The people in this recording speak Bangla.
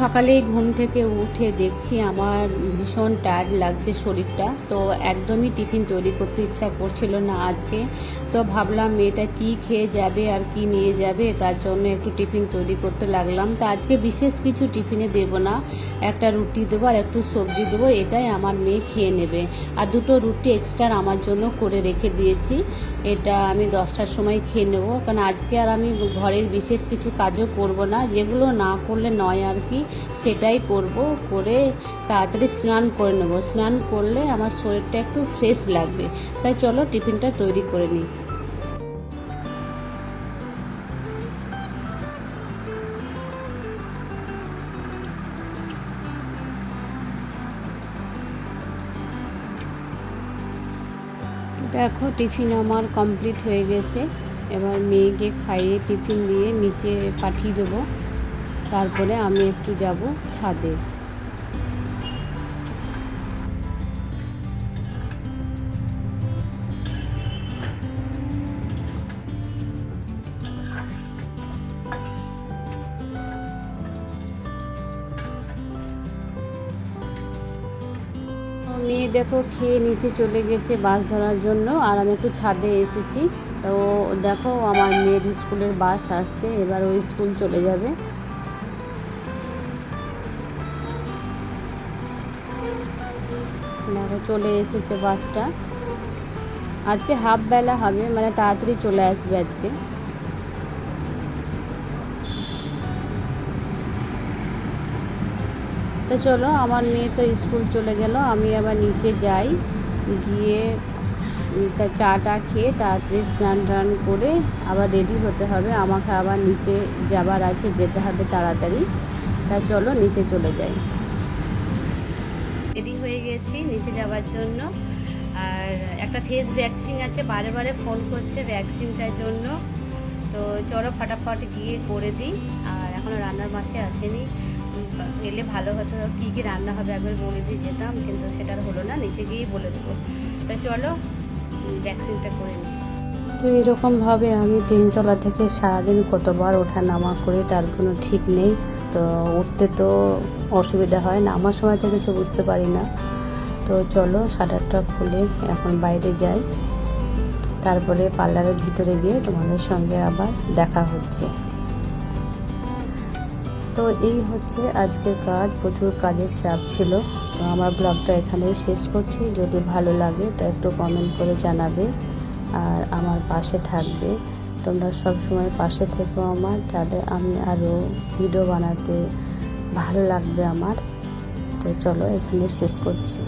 সকালেই ঘুম থেকে উঠে দেখছি আমার ভীষণ টায়ার্ড লাগছে শরীরটা। তো একদমই টিফিন তৈরি করতে ইচ্ছা করছিল না আজকে। তো ভাবলাম মেয়েটা কি খেয়ে যাবে আর কি নিয়ে যাবে, তার জন্য একটু টিফিন তৈরি করতে লাগলাম। তো আজকে বিশেষ কিছু টিফিনে দেবো না, একটা রুটি দেবো আর একটু সবজি দেবো, এটাই আমার মেয়ে খেয়ে নেবে। আর দুটো রুটি এক্সট্রা আমার জন্য করে রেখে দিয়েছি, এটা আমি দশটার সময় খেয়ে নেব। কারণ আজকে আর আমি ঘরের বিশেষ কিছু কাজও করব না, যেগুলো না করলে নয় আর কি। সেটাই করব, করে তাড়াতাড়ি স্নান করে নেব। স্নান করলে আমার শরীরটা একটু ফ্রেশ লাগবে। তাই চলো টিফিনটা তৈরি করে নিই। দেখো, টিফিন আমার কমপ্লিট হয়ে গেছে। এবার মেয়েকে খাইয়ে টিফিন দিয়ে নিচে পাঠিয়ে দেবো। তারপরে আমি একটু যাব ছাদে। মেয়ে দেখো খেয়ে নিচে চলে গেছে বাস ধরার জন্য, আর আমি একটু ছাদে এসেছি। তো দেখো আমার মেয়ের স্কুলের বাস আসছে, এবার ওই স্কুল চলে যাবে। দেখো চলে এসেছে বাসটা। আজকে হাফ বেলা হবে মানে তাড়াতাড়ি চলে আসবে আজকে। তো চলো আমার মেয়ে তো স্কুল চলে গেল আমি আবার নিচে যাই। গিয়ে উম, চা টা খেয়ে তাড়াতাড়ি স্নান টান করে আবার রেডি হতে হবে। আমাকে আবার নিচে যাবার আছে যেতে হবে তাড়াতাড়ি। তা চলো নিচে চলে যাই। হয়ে গেছি নিচে যাওয়ার জন্য। আর একটা ফেস ভ্যাকসিন আছে বারে বারে ফোন করছে ভ্যাকসিনটার জন্য। তো চলো ফটাফট গিয়ে করে দিই। আর এখনও রান্নার মাসে আসেনি। এলে ভালো হতো, কী কী রান্না হবে একবার বলে দিয়ে যেতাম, কিন্তু সেটা হলো না, নিচে গিয়েই বলে দেবো। তা চলো ভ্যাকসিনটা করে নিই। তো এরকমভাবে আমি তিনতলা থেকে সারাদিন কতবার ওঠা নামা করি তার কোনো ঠিক নেই। তো উঠতে তো অসুবিধা হয় না। আমার সময় তো কিছু বুঝতে পারি না। তো চলো শাটারটা খুলে এখন বাইরে যাই। তারপরে পার্লারের ভিতরে গিয়ে তোমাদের সঙ্গে আবার দেখা হচ্ছে। তো এই হচ্ছে আজকের কাজ। প্রচুর কাজের চাপ ছিল। তো আমার ব্লগটা এখানেই শেষ করছি। যদি ভালো লাগে তো একটু কমেন্ট করে জানাবে। আর আমার পাশে থাকবে। তোমরা সব সময় পাশে থেকো আমার, তাহলে আমি আরও ভিডিও বানাতে ভালো লাগবে আমার। তো চলো এখানে শেষ করছি।